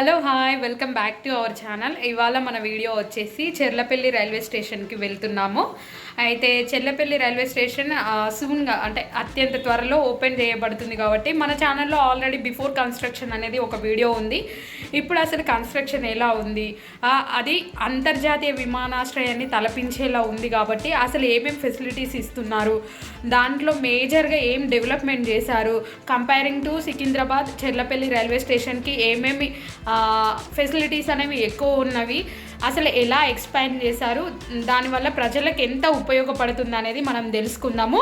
Hello hi welcome back to our channel. ఇవాళ మన video వచ్చేసి చెర్లపల్లి రైల్వే స్టేషన్కి వెళ్తున్నాము. అయితే చెర్లపల్లి రైల్వే స్టేషన్ సూన్గా అంటే అత్యంత త్వరలో ఓపెన్ చేయబడుతుంది కాబట్టి మన ఛానల్లో ఆల్రెడీ బిఫోర్ కన్స్ట్రక్షన్ అనేది ఒక వీడియో ఉంది. ఇప్పుడు అసలు కన్స్ట్రక్షన్ ఎలా ఉంది? అది అంతర్జాతీయ విమానాశ్రయాన్ని తలపించేలా ఉంది కాబట్టి అసలు ఏమేమి ఫెసిలిటీస్ ఇస్తున్నారు? దాంట్లో మేజర్గా ఏం డెవలప్మెంట్ చేశారు? Comparing to Secunderabad Cherlapalli railway స్టేషన్కి ఏమేమి ఫెసిలిటీస్ అనేవి ఎక్కువ ఉన్నవి. అసలు ఎలా ఎక్స్పాండ్ చేశారు? దానివల్ల ప్రజలకు ఎంత ఉపయోగపడుతుంది అనేది మనం తెలుసుకుందాము.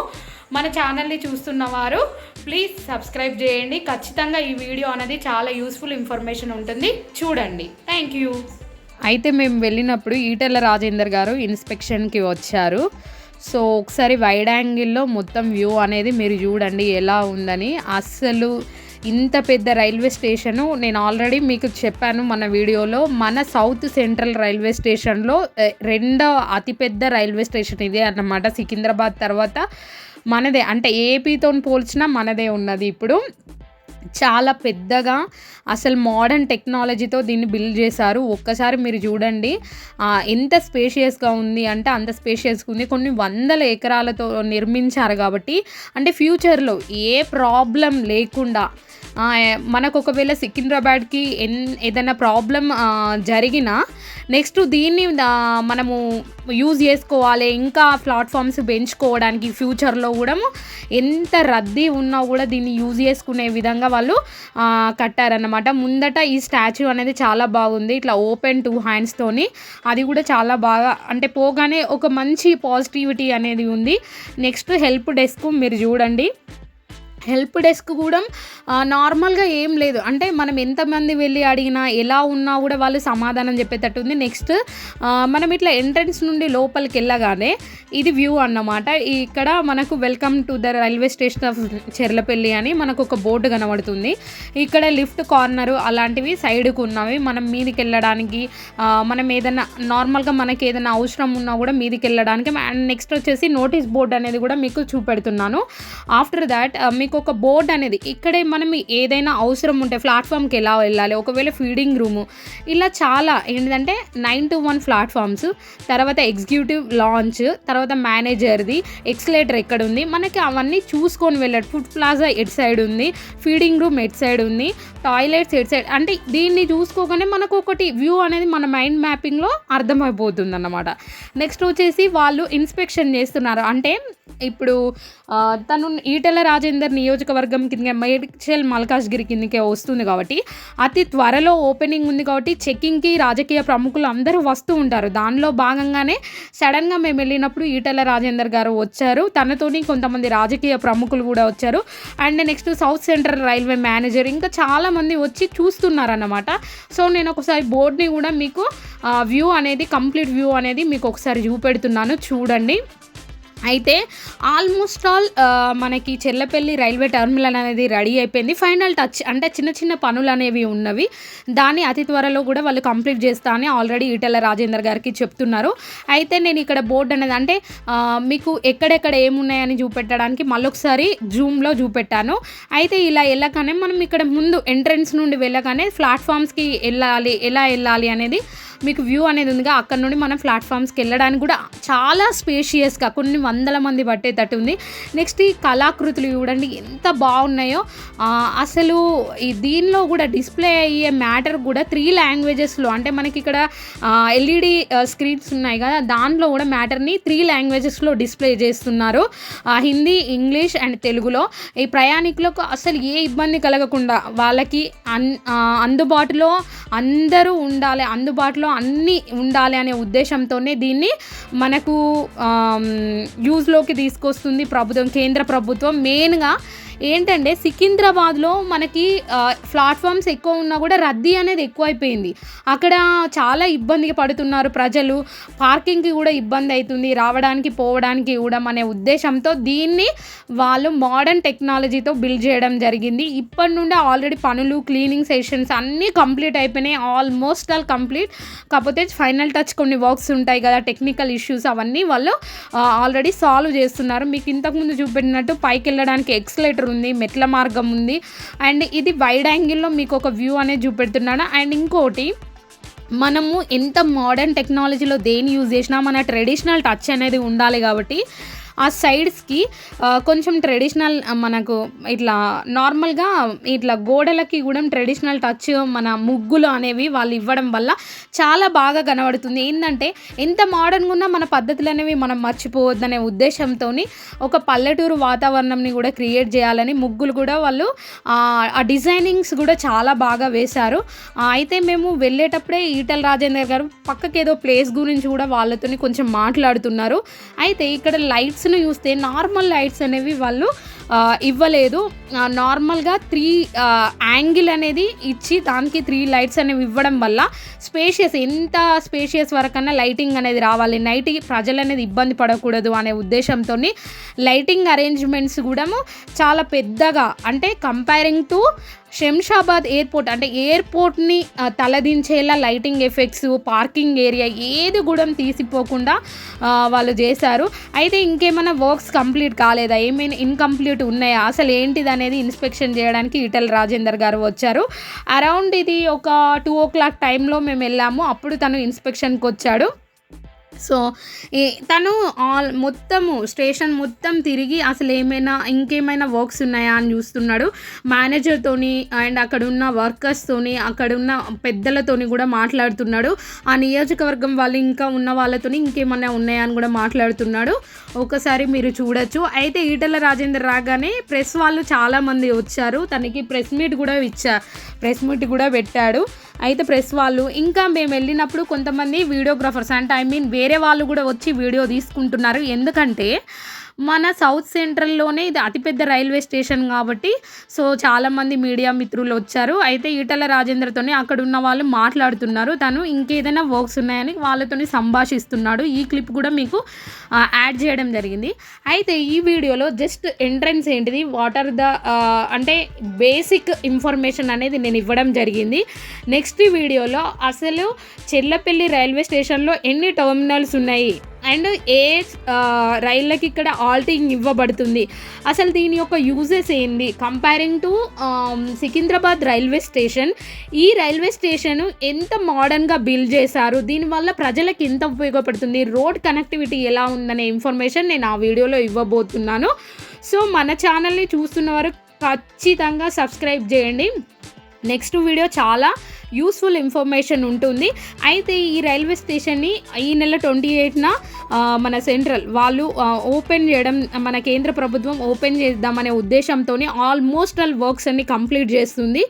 మన ఛానల్ని చూస్తున్న వారు ప్లీజ్ సబ్స్క్రైబ్ చేయండి. ఖచ్చితంగా ఈ వీడియో అనేది చాలా యూస్ఫుల్ ఇన్ఫర్మేషన్ ఉంటుంది. చూడండి. థ్యాంక్ యూ అయితే మేము వెళ్ళినప్పుడు ఈటెల రాజేందర్ గారు ఇన్స్పెక్షన్కి వచ్చారు. సో ఒకసారి వైడ్ యాంగిల్లో మొత్తం వ్యూ అనేది మీరు చూడండి ఎలా ఉందని. అస్సలు ఇంత పెద్ద రైల్వే స్టేషను నేను ఆల్రెడీ మీకు చెప్పాను మన వీడియోలో. మన సౌత్ సెంట్రల్ రైల్వే స్టేషన్లో రెండో అతిపెద్ద రైల్వే స్టేషన్ ఇదే అన్నమాట. సికింద్రాబాద్ తర్వాత మనదే అంటే ఏపీతో పోల్చినా మనదే ఉన్నది ఇప్పుడు. చాలా పెద్దగా అసలు మోడర్న్ టెక్నాలజీతో దీన్ని బిల్డ్ చేశారు. ఒక్కసారి మీరు చూడండి. ఎంత స్పేషియస్గా ఉంది అంటే అంత స్పేషియస్గా ఉంది. కొన్ని వందల ఎకరాలతో నిర్మించారు కాబట్టి అంటే ఫ్యూచర్లో ఏ ప్రాబ్లం లేకుండా మనకు ఒకవేళ సికింద్రాబాద్కి ఎన్ ఏదైనా ప్రాబ్లం జరిగినా నెక్స్ట్ దీన్ని మనము యూజ్ చేసుకోవాలి ఇంకా ప్లాట్ఫామ్స్ పెంచుకోవడానికి ఫ్యూచర్లో కూడా ఎంత రద్దీ ఉన్నా కూడా దీన్ని యూజ్ చేసుకునే విధంగా వాళ్ళు కట్టారనమాట కట్టారన్నమాట. ముందట ఈ స్టాచ్యూ అనేది చాలా బాగుంది. ఇట్లా ఓపెన్ టూ హ్యాండ్స్తోని అది కూడా చాలా బాగా అంటే పోగానే ఒక మంచి పాజిటివిటీ అనేది ఉంది. నెక్స్ట్ హెల్ప్ డెస్క్ మీరు చూడండి. హెల్ప్ డెస్క్ కూడా నార్మల్గా ఏం లేదు. అంటే మనం ఎంతమంది వెళ్ళి అడిగినా ఎలా ఉన్నా కూడా వాళ్ళు సమాధానం చెప్పేటట్టు ఉంది. నెక్స్ట్ మనం ఇట్లా ఎంట్రన్స్ నుండి లోపలికి వెళ్ళగానే ఇది వ్యూ అన్నమాట. ఇక్కడ మనకు welcome to the railway station of Cherlapalli అని మనకు ఒక బోర్డు కనబడుతుంది. ఇక్కడ లిఫ్ట్ కార్నర్ అలాంటివి సైడ్కు ఉన్నవి. మనం మీదికి వెళ్ళడానికి మనం ఏదైనా నార్మల్గా మనకి ఏదైనా అవసరం ఉన్నా కూడా మీదికి వెళ్ళడానికి. అండ్ నెక్స్ట్ వచ్చేసి నోటీస్ బోర్డ్ అనేది కూడా మీకు చూపెడుతున్నాను. ఆఫ్టర్ దాట్ మీకు ఒక బోర్డ్ అనేది ఇక్కడే మనం ఏదైనా అవసరం ఉంటే ప్లాట్ఫామ్కి ఎలా వెళ్ళాలి? ఒకవేళ ఫీడింగ్ రూము ఇలా చాలా ఏంటంటే నైన్ టు వన్ ప్లాట్ఫామ్స్ తర్వాత ఎగ్జిక్యూటివ్ లాంచ్ తర్వాత మేనేజర్ది ఎక్స్లేటర్ ఎక్కడ ఉంది మనకి అవన్నీ చూసుకొని వెళ్ళాడు ఫుడ్ ప్లాజా ఎట్ సైడ్ ఉంది? ఫీడింగ్ రూమ్ ఎట్ సైడ్ ఉంది? Toilets at side? అంటే దీన్ని చూసుకోగానే మనకు ఒకటి వ్యూ అనేది మన మైండ్ మ్యాపింగ్లో అర్థమైపోతుంది అన్నమాట నెక్స్ట్ వచ్చేసి వాళ్ళు ఇన్స్పెక్షన్ చేస్తున్నారు. అంటే ఇప్పుడు తను ఈటెల రాజేందర్ నియోజకవర్గం కింద మేడ్చల్ మల్కాజ్గిరి కిందకే వస్తుంది కాబట్టి అతి త్వరలో ఓపెనింగ్ ఉంది కాబట్టి చెక్కింగ్కి రాజకీయ ప్రముఖులు అందరూ వస్తూ ఉంటారు. దానిలో భాగంగానే సడన్గా మేము వెళ్ళినప్పుడు ఈటెల రాజేందర్ గారు వచ్చారు. తనతోని కొంతమంది రాజకీయ ప్రముఖులు కూడా వచ్చారు. And next south central railway manager ఇంకా చాలామంది వచ్చి చూస్తున్నారన్నమాట. సో నేను ఒకసారి బోర్డ్ని కూడా మీకు వ్యూ అనేది కంప్లీట్ వ్యూ అనేది మీకు ఒకసారి చూపెడుతున్నాను. చూడండి. అయితే ఆల్మోస్ట్ ఆల్ మనకి చెల్లపల్లి రైల్వే టర్మినల్ అనేది రెడీ అయిపోయింది. ఫైనల్ టచ్ అంటే చిన్న చిన్న పనులు అనేవి ఉన్నవి. దాన్ని అతి త్వరలో కూడా వాళ్ళు కంప్లీట్ చేస్తా అని ఆల్రెడీ ఈటల రాజేందర్ గారికి చెప్తున్నారు. అయితే నేను ఇక్కడ బోర్డు అనేది అంటే మీకు ఎక్కడెక్కడ ఏమున్నాయని చూపెట్టడానికి మళ్ళొకసారి జూమ్లో చూపెట్టాను. అయితే ఇలా వెళ్ళగానే మనం ఇక్కడ ముందు ఎంట్రన్స్ నుండి వెళ్ళగానే ప్లాట్ఫామ్స్కి వెళ్ళాలి ఎలా వెళ్ళాలి అనేది మీకు వ్యూ అనేది ఉందిగా అక్కడ నుండి మనం ప్లాట్ఫామ్స్కి వెళ్ళడానికి కూడా చాలా స్పేషియస్గా కొన్ని వందల మంది పట్టేటట్టు ఉంది. నెక్స్ట్ ఈ కళాకృతులు చూడండి ఎంత బాగున్నాయో. అసలు ఈ దీనిలో కూడా డిస్ప్లే అయ్యే మ్యాటర్ కూడా త్రీ లాంగ్వేజెస్లో అంటే మనకి ఇక్కడ ఎల్ఈడి స్క్రీన్స్ ఉన్నాయి కదా దాంట్లో కూడా మ్యాటర్ని త్రీ లాంగ్వేజెస్లో డిస్ప్లే చేస్తున్నారు. హిందీ ఇంగ్లీష్ అండ్ తెలుగులో ఈ ప్రయాణికులకు అసలు ఏ ఇబ్బంది కలగకుండా వాళ్ళకి అన్ అందుబాటులో అందరూ ఉండాలి. అందుబాటులో అన్నీ ఉండాలి అనే ఉద్దేశంతోనే దీన్ని మనకు యూజ్లోకి తీసుకొస్తుంది ప్రభుత్వం కేంద్ర ప్రభుత్వం. మెయిన్గా ఏంటంటే సికింద్రాబాద్లో మనకి ప్లాట్ఫామ్స్ ఎక్కువ ఉన్నా కూడా రద్దీ అనేది ఎక్కువైపోయింది. అక్కడ చాలా ఇబ్బందికి పడుతున్నారు ప్రజలు. పార్కింగ్కి కూడా ఇబ్బంది అవుతుంది. రావడానికి పోవడానికి కూడా అనే ఉద్దేశంతో దీన్ని వాళ్ళు మోడర్న్ టెక్నాలజీతో బిల్డ్ చేయడం జరిగింది. ఇప్పటి నుండి ఆల్రెడీ పనులు క్లీనింగ్ సెషన్స్ అన్నీ కంప్లీట్ అయిపోయినాయి. అయిపోయినాయి ఆల్మోస్ట్ ఆల్ కంప్లీట్ కాకపోతే ఫైనల్ టచ్ కొన్ని వర్క్స్ ఉంటాయి కదా టెక్నికల్ ఇష్యూస్ అవన్నీ వాళ్ళు ఆల్రెడీ సాల్వ్ చేస్తున్నారు. మీకు ఇంతకుముందు చూపెట్టినట్టు పైకి వెళ్ళడానికి ఎక్స్లేటర్ ఉంది మెట్ల మార్గం ఉంది. అండ్ ఇది వైడ్ యాంగిల్లో మీకు ఒక వ్యూ అనేది చూపెడుతున్నాను. అండ్ ఇంకోటి మనము ఎంత మోడర్న్ టెక్నాలజీలో దేని యూజ్ చేసినా మన ట్రెడిషనల్ టచ్ అనేది ఉండాలి కాబట్టి ఆ సైడ్స్కి కొంచెం ట్రెడిషనల్ మనకు ఇట్లా నార్మల్గా ఇట్లా గోడలకి కూడా ట్రెడిషనల్ టచ్ మన ముగ్గులు అనేవి వాళ్ళు ఇవ్వడం వల్ల చాలా బాగా కనబడుతుంది. ఏంటంటే ఎంత మోడర్న్గా ఉన్నా మన పద్ధతులు అనేవి మనం మర్చిపోవద్దనే ఉద్దేశంతో ఒక పల్లెటూరు వాతావరణంని కూడా క్రియేట్ చేయాలని ముగ్గులు కూడా వాళ్ళు ఆ డిజైనింగ్స్ కూడా చాలా బాగా వేశారు. అయితే మేము వెళ్ళేటప్పుడే ఈటల రాజేందర్ గారు పక్కకి ఏదో ప్లేస్ గురించి కూడా వాళ్ళతోని కొంచెం మాట్లాడుతున్నారు. అయితే ఇక్కడ లైట్స్ లైట్స్ను చూస్తే నార్మల్ లైట్స్ అనేవి వాళ్ళు ఇవ్వలేదు. నార్మల్గా త్రీ యాంగిల్ అనేది ఇచ్చి దానికి త్రీ లైట్స్ అనేవి ఇవ్వడం వల్ల స్పేషియస్ ఎంత స్పేషియస్ వరకన్నా లైటింగ్ అనేది రావాలి. నైట్ ప్రజలు అనేది ఇబ్బంది పడకూడదు అనే ఉద్దేశంతో లైటింగ్ అరేంజ్మెంట్స్ కూడా చాలా పెద్దగా అంటే కంపేరింగ్ టు శంషాబాద్ ఎయిర్పోర్ట్ అంటే ఎయిర్పోర్ట్ని తలదించేలా లైటింగ్ ఎఫెక్ట్స్ పార్కింగ్ ఏరియా ఏది కూడా తీసిపోకుండా వాళ్ళు చేశారు. అయితే ఇంకేమైనా వర్క్స్ కంప్లీట్ కాలేదా? ఏమైనా ఇన్కంప్లీట్ ఉన్నాయా? అసలు ఏంటిది అనేది ఇన్స్పెక్షన్ చేయడానికి ఈటల రాజేందర్ గారు వచ్చారు. అరౌండ్ ఇది ఒక టూ ఓ క్లాక్ టైంలో మేము వెళ్ళాము. అప్పుడు తను ఇన్స్పెక్షన్కి వచ్చాడు సో ఈ తను ఆల్ మొత్తము స్టేషన్ మొత్తం తిరిగి అసలు ఏమైనా ఇంకేమైనా వర్క్స్ ఉన్నాయా అని చూస్తున్నాడు. మేనేజర్తోని అండ్ అక్కడ ఉన్న వర్కర్స్తోని అక్కడ ఉన్న పెద్దలతోని కూడా మాట్లాడుతున్నాడు. ఆ నియోజకవర్గం వాళ్ళు ఇంకా ఉన్న వాళ్ళతోని ఇంకేమైనా ఉన్నాయా అని కూడా మాట్లాడుతున్నాడు. ఒకసారి మీరు చూడొచ్చు. అయితే ఈటల రాజేందర్ రాగానే ప్రెస్ వాళ్ళు చాలామంది వచ్చారు. తనకి ప్రెస్ మీట్ కూడా ఇచ్చా ప్రెస్ మీట్ కూడా పెట్టాడు. అయితే ప్రెస్ వాళ్ళు ఇంకా మేము వెళ్ళినప్పుడు కొంతమంది వీడియోగ్రాఫర్స్ అంటే ఐ మీన్ వేరే వేరే వాళ్ళు కూడా వచ్చి వీడియో తీసుకుంటున్నారు. ఎందుకంటే మన సౌత్ సెంట్రల్లోనే ఇది అతిపెద్ద రైల్వే స్టేషన్ కాబట్టి సో చాలామంది మీడియా మిత్రులు వచ్చారు. అయితే ఈటల రాజేంద్రతోని అక్కడ ఉన్న వాళ్ళు మాట్లాడుతున్నారు. తను ఇంకేదైనా వర్క్స్ ఉన్నాయని వాళ్ళతోని సంభాషిస్తున్నాడు. ఈ క్లిప్ కూడా మీకు యాడ్ చేయడం జరిగింది. అయితే ఈ వీడియోలో జస్ట్ ఎంట్రన్స్ ఏంటిది? వాట్ ఆర్ ద అంటే బేసిక్ ఇన్ఫర్మేషన్ అనేది నేను ఇవ్వడం జరిగింది. నెక్స్ట్ వీడియోలో అసలు చెల్లపల్లి రైల్వే స్టేషన్లో ఎన్ని టర్మినల్స్ ఉన్నాయి? అండ్ ఏ రైళ్ళకి ఇక్కడ ఆల్టింగ్ ఇవ్వబడుతుంది. అసలు దీని యొక్క యూజెస్ ఏంది? Comparing to Secunderabad railway station ఈ రైల్వే స్టేషన్ ఎంత మోడర్న్గా బిల్డ్ చేశారు? దీనివల్ల ప్రజలకు ఎంత ఉపయోగపడుతుంది? రోడ్ కనెక్టివిటీ ఎలా ఉందనే ఇన్ఫర్మేషన్ నేను ఆ వీడియోలో ఇవ్వబోతున్నాను. సో మన ఛానల్ని చూస్తున్న వారు ఖచ్చితంగా సబ్స్క్రైబ్ చేయండి. నెక్స్ట్ వీడియో చాలా యూస్ఫుల్ ఇన్ఫర్మేషన్ ఉంటుంది. అయితే ఈ రైల్వే స్టేషన్ని ఈ నెల ట్వంటీ ఎయిట్న మన సెంట్రల్ వాళ్ళు ఓపెన్ చేయడం మన కేంద్ర ప్రభుత్వం ఓపెన్ చేద్దామనే ఉద్దేశంతో ఆల్మోస్ట్ ఆల్ వర్క్స్ అన్ని కంప్లీట్ చేస్తుంది.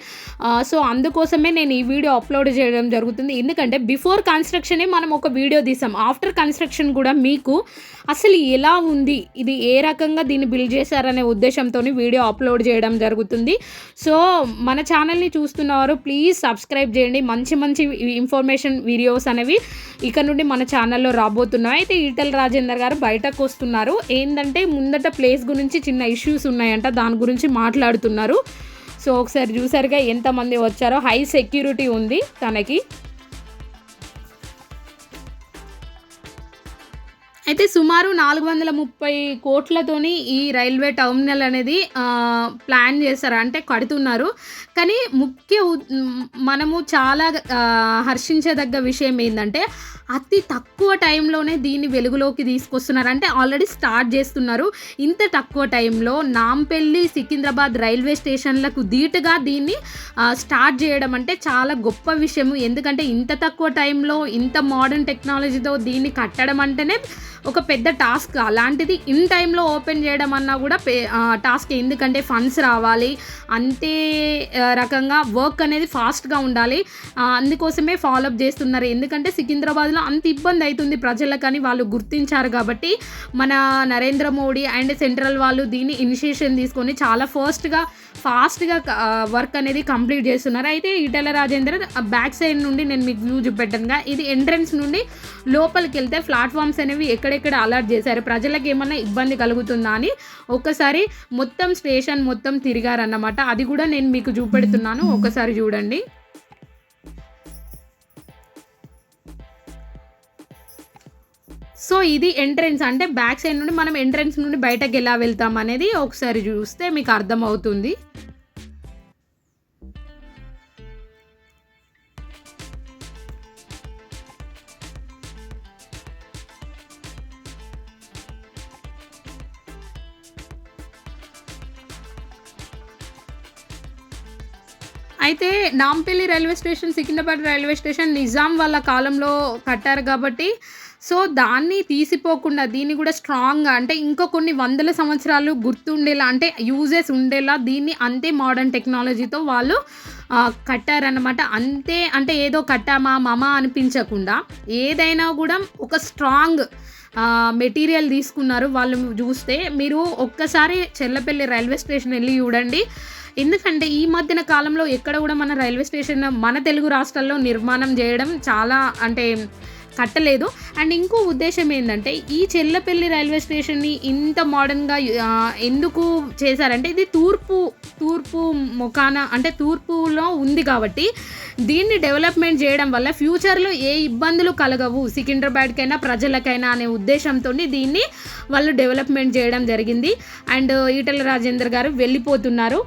సో అందుకోసమే నేను ఈ వీడియో అప్లోడ్ చేయడం జరుగుతుంది. ఎందుకంటే బిఫోర్ కన్స్ట్రక్షనే మనం ఒక వీడియో తీసాం. ఆఫ్టర్ కన్స్ట్రక్షన్ కూడా మీకు అసలు ఎలా ఉంది ఇది ఏ రకంగా దీన్ని బిల్డ్ చేశారనే ఉద్దేశంతో వీడియో అప్లోడ్ చేయడం జరుగుతుంది. సో మన ఛానల్ని చూస్తున్నవారు ప్లీజ్ సబ్స్క్రైబ్ చేయండి. మంచి మంచి ఇన్ఫర్మేషన్ వీడియోస్ అనేవి ఇక్కడ నుండి మన ఛానల్లో రాబోతున్నాయి. అయితే ఈటల రాజేందర్ గారు బయటకు వస్తున్నారు. ఏంటంటే ముందట ప్లేస్ గురించి చిన్న ఇష్యూస్ ఉన్నాయంట. దాని గురించి మాట్లాడుతున్నారు. సో ఒకసారి చూసారుగా ఎంతమంది వచ్చారో. హై సెక్యూరిటీ ఉంది తనకి. అయితే సుమారు నాలుగు వందల ముప్పై కోట్లతోని ఈ రైల్వే టర్మినల్ అనేది ప్లాన్ చేశారు. అంటే కడుతున్నారు. కానీ ముఖ్య మనము చాలా హర్షించదగ్గ విషయం ఏంటంటే అతి తక్కువ టైంలోనే దీన్ని వెలుగులోకి తీసుకొస్తున్నారు. అంటే ఆల్రెడీ స్టార్ట్ చేస్తున్నారు. ఇంత తక్కువ టైంలో నాంపెల్లి సికింద్రాబాద్ రైల్వే స్టేషన్లకు ధీటుగా దీన్ని స్టార్ట్ చేయడం అంటే చాలా గొప్ప విషయము. ఎందుకంటే ఇంత తక్కువ టైంలో ఇంత మోడర్న్ టెక్నాలజీతో దీన్ని కట్టడం అంటేనే ఒక పెద్ద టాస్క్. అలాంటిది ఇన్ టైంలో ఓపెన్ చేయడం అన్నా కూడా పే టాస్క్ ఎందుకంటే ఫండ్స్ రావాలి. అంతే రకంగా వర్క్ అనేది ఫాస్ట్గా ఉండాలి. అందుకోసమే ఫాలోఅప్ చేస్తున్నారు. ఎందుకంటే సికింద్రాబాద్లో అంత ఇబ్బంది అవుతుంది ప్రజలకని వాళ్ళు గుర్తించారు కాబట్టి మన నరేంద్ర మోడీ అండ్ సెంట్రల్ వాళ్ళు దీన్ని ఇనిషియేషన్ తీసుకొని చాలా ఫస్ట్గా ఫాస్ట్గా వర్క్ అనేది కంప్లీట్ చేస్తున్నారు. అయితే ఈటల రాజేంద్ర బ్యాక్ సైడ్ నుండి నేను మీకు వ్యూ చూపెట్టానుగా. ఇది ఎంట్రన్స్ నుండి లోపలికి వెళ్తే ప్లాట్ఫామ్స్ అనేవి ఎక్కడ ఎక్కడెక్కడ అలర్ట్ చేశారు? ప్రజలకు ఏమన్నా ఇబ్బంది కలుగుతుందా అని ఒకసారి మొత్తం స్టేషన్ మొత్తం తిరిగారన్నమాట. అది కూడా నేను మీకు చూపెడుతున్నాను. ఒకసారి చూడండి. సో ఇది ఎంట్రెన్స్ అంటే బ్యాక్ సైడ్ నుండి మనం ఎంట్రెన్స్ నుండి బయటకు ఎలా వెళ్తాం అనేది ఒకసారి చూస్తే మీకు అర్థమవుతుంది. అయితే Nampally railway station Secunderabad railway station Nizam వాళ్ళ కాలంలో కట్టారు కాబట్టి సో దాన్ని తీసిపోకుండా దీన్ని కూడా స్ట్రాంగ్గా అంటే ఇంకా కొన్ని వందల సంవత్సరాలు గుర్తుండేలా అంటే యూజెస్ ఉండేలా దీన్ని అంతే మోడర్న్ టెక్నాలజీతో వాళ్ళు కట్టారనమాట కట్టారన్నమాట. అంతే అంటే ఏదో కట్టామా మామా అనిపించకుండా ఏదైనా కూడా ఒక స్ట్రాంగ్ మెటీరియల్ తీసుకున్నారు వాళ్ళు చూస్తే. మీరు ఒక్కసారి చెల్లపల్లి రైల్వే స్టేషన్ వెళ్ళి చూడండి. ఎందుకంటే ఈ మధ్యన కాలంలో ఎక్కడ కూడా మన రైల్వే స్టేషన్ మన తెలుగు రాష్ట్రాల్లో నిర్మాణం చేయడం చాలా అంటే కట్టలేదు. అండ్ ఇంకో ఉద్దేశం ఏంటంటే ఈ చెల్లపల్లి రైల్వే స్టేషన్ని ఇంత మోడర్న్గా ఎందుకు చేశారంటే ఇది తూర్పు తూర్పు ముఖాన అంటే తూర్పులో ఉంది కాబట్టి దీన్ని డెవలప్మెంట్ చేయడం వల్ల ఫ్యూచర్లో ఏ ఇబ్బందులు కలగవు సికింద్రాబాద్కైనా ప్రజలకైనా అనే ఉద్దేశంతో దీన్ని వాళ్ళు డెవలప్మెంట్ చేయడం జరిగింది. అండ్ ఈటల రాజేందర్ గారు వెళ్ళిపోతున్నారు.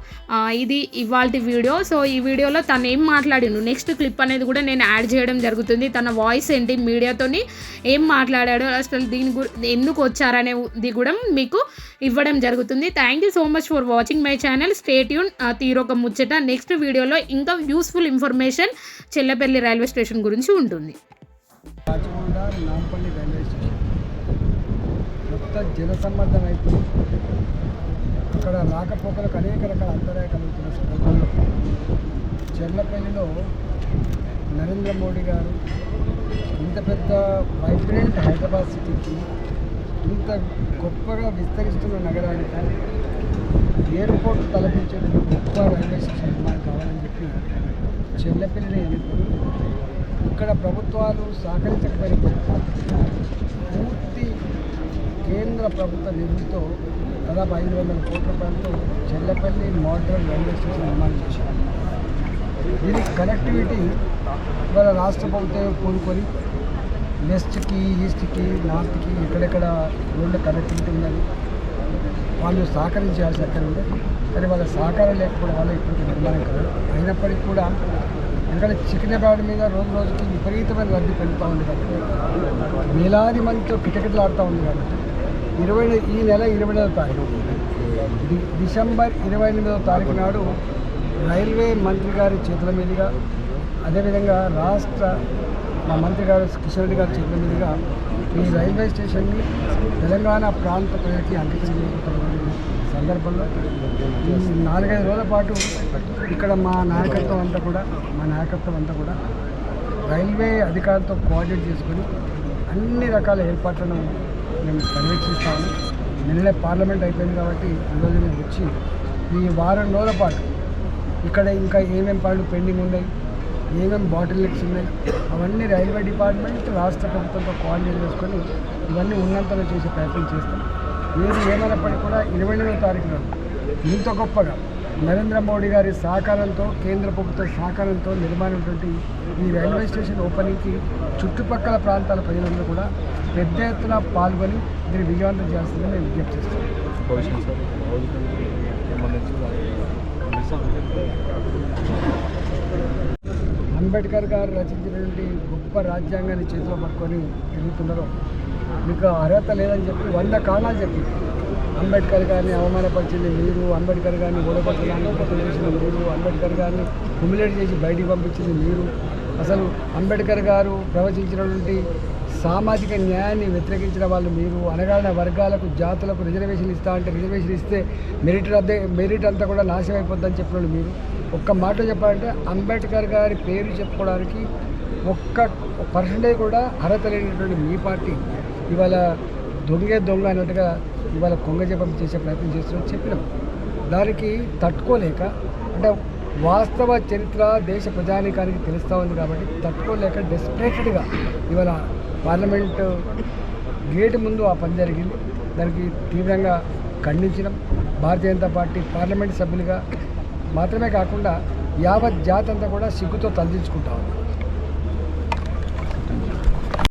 ఇది ఇవాళ వీడియో. సో ఈ వీడియోలో తను ఏం మాట్లాడిండు? నెక్స్ట్ క్లిప్ అనేది కూడా నేను యాడ్ చేయడం జరుగుతుంది. తన వాయిస్ ఏంటి? మీడియాతోని ఏం మాట్లాడాడు అసలు దీని గురి ఎందుకు వచ్చారనేది కూడా మీకు ఇవ్వడం జరుగుతుంది. Thank you so much for watching my channel stay tuned తీరొక ముచ్చట. నెక్స్ట్ వీడియోలో ఇంకా useful information Chellapalli railway station గురించి ఉంటుంది. కాచిగూడ నాంపల్లి జనసమ్మర్దం అయిపోయి అక్కడ రాకపోకలకు అనేక రకాల అంతరాయ కలుగుతున్న సందర్భంలో చెర్లపల్లిలో నరేంద్ర మోడీ గారు ఇంత పెద్ద వైబ్రెంట్ హైదరాబాద్ సిటీకి ఇంత గొప్పగా విస్తరిస్తున్న నగరానికి ఎయిర్పోర్ట్ తలపించే గొప్ప రైల్వే స్టేషన్ నిర్మాణం కావాలని చెప్పి చెర్లపల్లిని ఎన్నుకొని ఇక్కడ ప్రభుత్వాలు సహకరించకపోయినప్పటికీ పూర్తి కేంద్ర ప్రభుత్వ నిధులతో దాదాపు ఐదు వందల కోట్ల రూపాయలతో చెల్లపల్లి మోడల్ రైల్వే స్టేషన్ నిర్మాణం చేశారు. దీనికి కనెక్టివిటీ ఇవాళ రాష్ట్ర ప్రభుత్వం కోరుకొని వెస్ట్కి ఈస్ట్కి నార్త్కి ఎక్కడెక్కడ రోడ్ల కనెక్టివిటీ ఉన్నది వాళ్ళు సహకరించాల్సి అక్కడ కానీ వాళ్ళ సహకారం లేకపోవడం వల్ల ఇప్పుడు నిర్మాణం కాదు. అయినప్పటికీ కూడా ఎందుకంటే సికింద్రాబాద్ మీద రోజు రోజుకి విపరీతమైన రద్దీ పెరుగుతూ ఉంది కాబట్టి వేలాది మందితో కిటకిటలాడుతూ ఉంది కాబట్టి ఇరవై ఈ నెల ఇరవై ఐదవ తారీఖు. డి- డిసెంబర్ ఇరవై ఎనిమిదవ తారీఖు నాడు రైల్వే మంత్రి గారి చేతుల మీదుగా అదేవిధంగా రాష్ట్ర మా మంత్రి గారు కిషన్ రెడ్డి గారి చేతుల మీదుగా ఈ రైల్వే స్టేషన్ని తెలంగాణ ప్రాంత ప్రజలకి అంకితం చేయబోతున్న సందర్భంలో ఈ నాలుగైదు రోజుల పాటు ఇక్కడ మా నాయకత్వం అంతా కూడా మా నాయకత్వం అంతా కూడా రైల్వే అధికారులతో కోఆర్డినేట్ చేసుకొని అన్ని రకాల ఏర్పాట్లను మేము పర్యవేక్షిస్తాము. నిన్ననే పార్లమెంట్ అయిపోయింది కాబట్టి ఈరోజు మేము వచ్చి ఈ వారం రోజుల పాటు ఇక్కడ ఇంకా ఏమేం పనులు పెండింగ్ ఉన్నాయి ఏమేమి బాటిల్ నెక్స్ ఉన్నాయి అవన్నీ రైల్వే డిపార్ట్మెంట్ రాష్ట్ర ప్రభుత్వంతో కోఆర్డినేట్ చేసుకొని ఇవన్నీ ఉన్నంతలో చేసే ప్రయత్నం చేస్తాం. ఏది ఏమైనప్పటికీ కూడా ఇరవై ఎనిమిదో తారీఖున ఇంత గొప్పగా నరేంద్ర మోడీ గారి సహకారంతో కేంద్ర ప్రభుత్వ సహకారంతో నిర్మాణమైనటువంటి ఈ రైల్వే స్టేషన్ ఓపెనింగ్కి చుట్టుపక్కల ప్రాంతాల ప్రజలందరూ కూడా పెద్ద ఎత్తున పాల్గొని దీన్ని విజయవంతం చేస్తుందని మేము విజ్ఞప్తి చేస్తాం అంబేద్కర్ గారు రచించినటువంటి గొప్ప రాజ్యాంగాన్ని చేతిలో పట్టుకొని తిరుగుతున్నారో. మీకు అర్హత లేదని చెప్పి వంద కారణాలు చెప్పి అంబేద్కర్ గారిని అవమానపరిచింది మీరు అంబేద్కర్ గారిని ఓడపరచడానికి ప్రయత్నం మీరు అంబేద్కర్ గారిని హ్యూమిలేట్ చేసి బయటికి పంపించింది మీరు. అసలు అంబేద్కర్ గారు ప్రవచించినటువంటి సామాజిక న్యాయాన్ని వ్యతిరేకించిన వాళ్ళు మీరు అనగాడిన వర్గాలకు జాతులకు రిజర్వేషన్ ఇస్తా అంటే రిజర్వేషన్ ఇస్తే మెరిట్ అదే మెరిట్ అంతా కూడా నాశనం అయిపోద్దని చెప్పిన మీరు. ఒక్క మాట చెప్పాలంటే అంబేద్కర్ గారి పేరు చెప్పుకోవడానికి ఒక్క పర్సెంటేజ్ కూడా అర్హత లేనటువంటి మీ పార్టీ ఇవాళ దొంగే దొంగ అన్నట్టుగా ఇవాళ కొంగ జపం చేసే ప్రయత్నం చేస్తున్నాం చెప్పినాం. దానికి తట్టుకోలేక అంటే వాస్తవ చరిత్ర దేశ ప్రజానీకానికి తెలుస్తూ ఉంది కాబట్టి తట్టుకోలేక డెస్పరేటెడ్గా ఇవాళ పార్లమెంట్ గేటు ముందు ఆ పని జరిగింది. దానికి తీవ్రంగా ఖండించడం భారతీయ జనతా పార్టీ పార్లమెంట్ సభ్యులుగా మాత్రమే కాకుండా యావత్ జాతి అంతా కూడా సిగ్గుతో తలదించుకుంటా ఉన్నాం